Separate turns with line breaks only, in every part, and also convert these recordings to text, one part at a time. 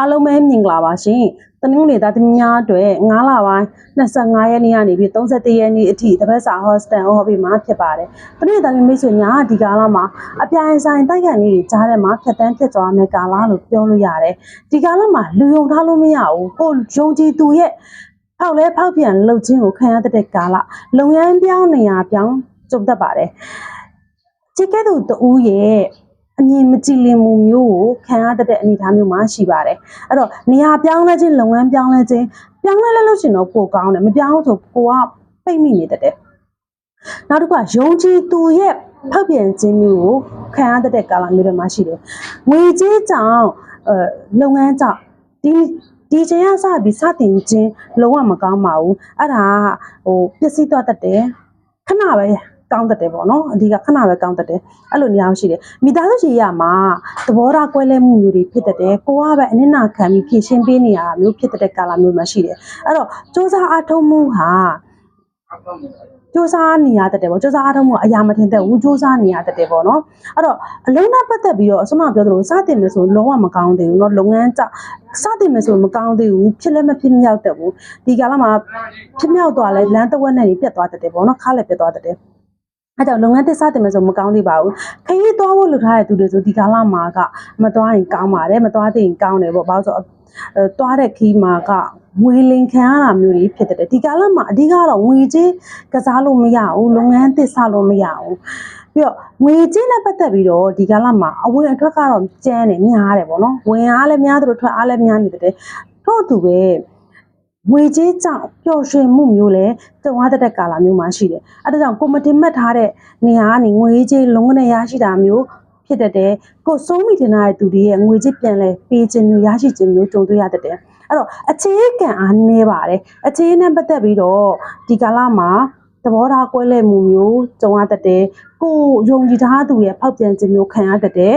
အားလုံးပဲမြင်္ဂလာပါရှင်။တနင်္ဂနွေသားသမီးများအတွက်9လပိုင်း25ရက်နေ့ကနေပြီး31ရက်နေ့အထိတပတ်စာ hostel ဟောပြီးမှာဖြစ်ပါတယ်။တနင်္ဂနွေသားသမီးမိတ်ဆွေများဒီကာလမှာအပြိုင်ဆိုင်တိုက်ကန်လေးတွေကြားထဲမှာဖြတ်တန်းဖြစ်သွားမယ့်ကာလလို့ပြောလို့ရတယ်။ဒီကာလမှာလူယုံထားလို့မရဘူး။ကိုယုံကြည်သူရဲ့ဖောက်လဲဖောက်ပြန်လှုပ်ခြင်းကိုခံရတဲ့ကာလလုံရမ်းပြောင်းနေရပြောင်းကြုံတတ်ပါတယ်။ချစ်ခဲ့သူတူရဲ့ အမြင်မကြည်လင်မှုမျိုးကိုခံရတတ်တဲ့အနေအထားမျိုးမှာရှိပါတယ်အဲ့တော့နေရာပြောင်းလဲခြင်းလုပ်ငန်းပြောင်းလဲခြင်းပြောင်းလဲလဲလို့ရှရင်တော့ပိုကောင်းတယ်မပြောင်းဆိုကိုကပိတ်မိနေတတ်တယ်နောက်တစ်ခုကယုံကြည်သူရဲ့ဖောက်ပြန်ခြင်းမျိုးကိုခံရတတ်တဲ့ကာလမျိုးတွေမှာရှိတယ်ငွေကြေးကြောင့်အဲလုပ်ငန်းကြောင့်ဒီဒီချိန်ကစပြီးစတင်ခြင်းလုံးဝမကောင်းပါဘူးအဲ့ဒါကဟိုပျက်စီးသွားတတ်တယ်ခဏပဲ ကောင်းတတ်တယ်ပေါ့နော်အဓိကခဏပဲကောင်းတတ်တယ်အဲ့လိုနေရာရှိတယ်မိသားစုရှိရမှာသဘောထားကွဲလဲမှုမျိုးတွေဖြစ်တတ်တယ်ကိုကပဲအနစ်နာခံပြီးဖြည့်ရှင်းပေးနေရတာမျိုးဖြစ်တတ်တဲ့ကာလမျိုးမှာရှိတယ်အဲ့တော့စူးစမ်းအားထုတ်မှုဟာစူးစမ်းနေရတတ်တယ်ပေါ့စူးစမ်းအားထုတ်မှုကအရာမထင်တဲ့ဘူးစူးစမ်းနေရတတ်တယ်ပေါ့နော်အဲ့တော့အလုံးနဲ့ပတ်သက်ပြီးတော့အစမပြောသလိုစတင်မယ်ဆိုလုံးဝမကောင်းသေးဘူးเนาะလုပ်ငန်းကြစတင်မယ်ဆိုမကောင်းသေးဘူးဖြစ်လည်းမဖြစ်မြောက်တတ်ဘူးဒီကာလမှာဖြစ်မြောက်သွားလဲလမ်းတစ်ဝက်နဲ့ပြတ်သွားတတ်တယ်ပေါ့နော်ခါလည်းပြတ်သွားတတ်တယ် အဲကြောင့်လုပ်ငန်းသစ်စတင်မယ်ဆိုမကောင်းသေးပါဘူးခရီးသွားဖို့လုပ်ထားတဲ့သူတွေဆိုဒီကာလမှာကမသွားရင်ကောင်းပါတယ်မသွားသေးရင်ကောင်းတယ်ပေါ့ဘာလို့ဆိုတော့အဲသွားတဲ့ခီးမှာကငွေလင်ခံရတာမျိုးတွေဖြစ်တတ်တယ်ဒီကာလမှာအဓိကတော့ငွေချင်းကစားလို့မရဘူးလုပ်ငန်းသစ်စလို့မရဘူးပြီးတော့ငွေချင်းနဲ့ပတ်သက်ပြီးတော့ဒီကာလမှာအဝင်အထွက်ကတော့ကျန်းတယ်များတယ်ပေါ့နော်ဝင်အားလည်းများသလိုထွက်အားလည်းများနေတယ်ထို့အတူပဲ ငွေကြေးကြောင့်ပျော်ရွှင်မှုမျိုးလည်းကြုံရတဲ့ကာလမျိုးမှာရှိတယ်အဲဒါကြောင့်ကိုမတင်မှတ်ထားတဲ့နေရာကနေငွေကြေးလုံးဝနဲ့ရရှိတာမျိုးဖြစ်တတ်တယ်ကိုစိုးမိတင်တဲ့သူတွေရဲ့ငွေကြေးပြန်လဲပေးခြင်းမျိုးရရှိခြင်းမျိုးကြုံတွေ့ရတတ်တယ်အဲ့တော့အခြေခံအားနည်းပါတယ်အခြေနဲ့ပတ်သက်ပြီးတော့ဒီကာလမှာသဘောထားကွဲလဲမှုမျိုးကြုံရတတ်တယ်ကိုယုံကြည်ထားသူရဲ့ဖောက်ပြန်ခြင်းမျိုးခံရတတ်တယ်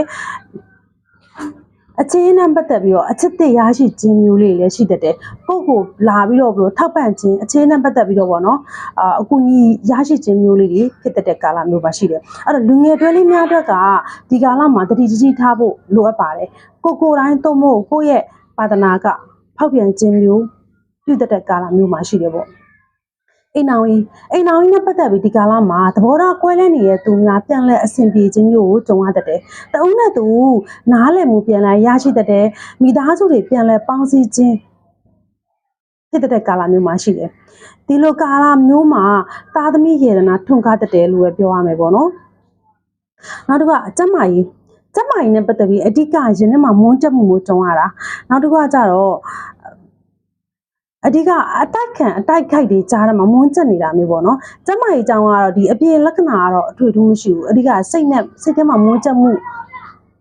အချင်းနဲ့ပတ်သက်ပြီးတော့အချစ်တစ်ရရှိခြင်းမျိုးလေးလည်းရှိတတ်တယ်။ကိုယ့်ကိုလာပြီးတော့ဘလို့ထောက်ပံ့ခြင်းအချင်းနဲ့ပတ်သက်ပြီးတော့ဗောနော်အာအကူအညီရရှိခြင်းမျိုးလေးတွေဖြစ်တတ်တဲ့ကာလမျိုးပါရှိတယ်။အဲ့တော့လူငယ်တွဲလေးများအတွက်ကဒီကာလမှာတတိတတိထားဖို့လိုအပ်ပါတယ်။ကိုကိုယ်တိုင်းသုံးဖို့ကိုယ့်ရဲ့ပါဒနာကဖောက်ပြန်ခြင်းမျိုးပြုတတ်တဲ့ကာလမျိုးမှာရှိတယ်ဗော။ အိမ်အောင်ကြီးအိမ်အောင်ကြီးနဲ့ပတ်သက်ပြီးဒီကာလမှာသဘောထားကွဲလဲနေတဲ့သူများပြန်လဲအဆင်ပြေခြင်းမျိုးကိုကြုံရတတ်တယ်။တအုံးနဲ့သူနားလည်မှုပြန်လဲရရှိတတ်တယ်။မိသားစုတွေပြန်လဲပေါင်းစည်းခြင်းဖြစ်တတ်တဲ့ကာလမျိုးမှာရှိတယ်။ဒီလိုကာလမျိုးမှာသားသမီးယေဒနာထွန်ကားတတ်တယ်လို့ပဲပြောရမယ်ပေါ့နော်။နောက်တစ်ခါအကျမကြီးကျမကြီးနဲ့ပတ်သက်ပြီးအဓိကရင်ထဲမှာမွန်းတက်မှုမျိုးကြုံရတာ။နောက်တစ်ခါကျတော့ အဓိကအတိုက်ခံအတိုက်ခိုက်တွေကြားထဲမှာမွန်းကျက်နေတာမျိုးပေါ့နော်။ကျမကြီးအကြောင်းကတော့ဒီအပြင်လက္ခဏာကတော့အထွေထူးမရှိဘူး။အဓိကစိတ်နဲ့စိတ်ထဲမှာမွန်းကျက်မှု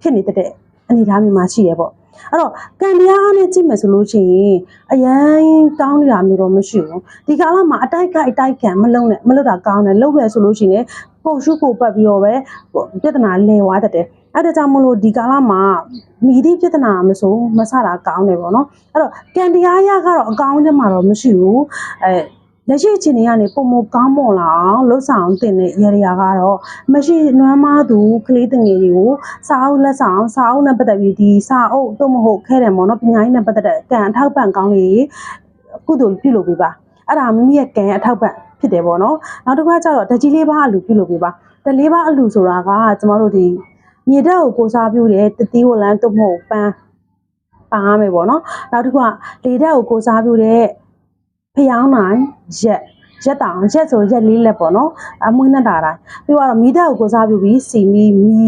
ဖြစ်နေတဲ့အနေအထားမျိုးမှာရှိရပေါ့။အဲ့တော့ကံတရားအားနဲ့ကြည့်မယ်ဆိုလို့ရှိရင်အရန်ကောင်းနေတာမျိုးတော့မရှိဘူး။ဒီကာလမှာအတိုက်ခိုက်အတိုက်ခံမလုံးနဲ့မလုပ်တာကောင်းတယ်။လုပ်ရဆိုလို့ရှိရင်ကိုရှုကိုပတ်ပြီးတော့ပဲပြဿနာလဲဝါတတ်တယ်။ အဲ့ဒါကြောင့်မလို့ဒီကာလမှာမိသည့်ပြဿနာမဆိုမဆတာကောင်းတယ်ပေါ့နော်အဲ့တော့ကံတရားရကတော့အကောင်းချက်မှာတော့မရှိဘူးအဲလက်ရှိအချိန်တွေကနေပုံမကောင်းမွန်လာအောင်လှုပ်ဆောင်တင်တဲ့ရေရာကတော့မရှိနွမ်းမားသူကလေးတငယ်တွေကိုစာအုပ်လက်ဆောင်စာအုပ်နဲ့ပတ်သက်ပြီးဒီစာအုပ်သို့မဟုတ်ခဲတယ်ပေါ့နော်ပညာရေးနဲ့ပတ်သက်တဲ့ကံအထောက်ပံ့ကောင်းလေးကုသိုလ်ပြုလုပ်ပေးပါအဲ့ဒါမိမိရဲ့ကံရဲ့အထောက်ပံ့ဖြစ်တယ်ပေါ့နော်နောက်တစ်ခါကျတော့တကြီးလေးပါအလူပြုလုပ်ပေးပါတလေးပါအလူဆိုတာကကျမတို့ဒီ မြေတက်ကိုကိုစားပြုတဲ့တတိဝလန်းတို့မဟုတ်ပန်းပန်းရမယ်ပေါ့နော်နောက်တစ်ခုကလေတက်ကိုကိုစားပြုတဲ့ဖျောင်းနိုင်ရက်ရက်တောင်ရက်ဆိုရက်လေးလက်ပေါ့နော်အမွှေးနဲ့တာတိုင်းပြီးတော့မီးတက်ကိုကိုစားပြုပြီးစီမီမီ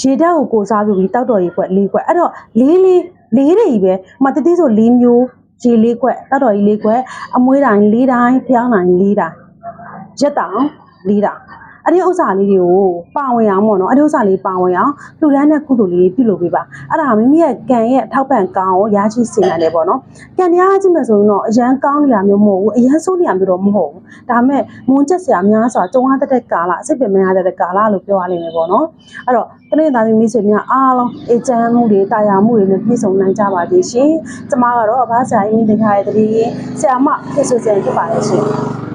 ရေတက်ကိုကိုစားပြုပြီးတောက်တော်ရေခွက်လေးခွက်အဲ့တော့လေးလေးလေးတွေကြီးပဲမတတိဆိုလေးမျိုးရေလေးခွက်တောက်တော်ကြီးလေးခွက်အမွှေးတိုင်းလေးတိုင်းဖျောင်းနိုင်လေးတိုင်းရက်တောင်လေးတိုင်း အဲ့ဒီဥစ္စာလေးတွေကိုပါဝင်အောင်ပေါ့နော်အဲ့ဒီဥစ္စာလေးပါဝင်အောင်လူလန်းတဲ့ကုသိုလ်လေးပြုလုပ်ပေးပါအဲ့ဒါမိမိရဲ့ကံရဲ့အထောက်ပံ့ကောင်းကိုရရှိစေနိုင်တယ်ပေါ့နော်ကံတရားကြည့်မယ်ဆိုရင်တော့အရန်ကောင်းနေရမျိုးမဟုတ်ဘူးအရန်ဆိုးနေရမျိုးတော့မဟုတ်ဘူးဒါပေမဲ့မွန်ချက်စရာများစွာကြုံရတဲ့ကာလအစိတ်ပင်မရတဲ့ကာလလို့ပြောရလိမ့်မယ်ပေါ့နော်အဲ့တော့တနေ့သားသမီးဆွေများအားလုံးအေချမ်းမှုတွေတာယာမှုတွေနဲ့ပြည့်စုံနိုင်ကြပါသေးရှင်ကျမကတော့အဘဆရာကြီးမိတင်ခါရဲ့တတိဆရာမဖြစ်ဆိုစင်ဖြစ်ပါလေရှင်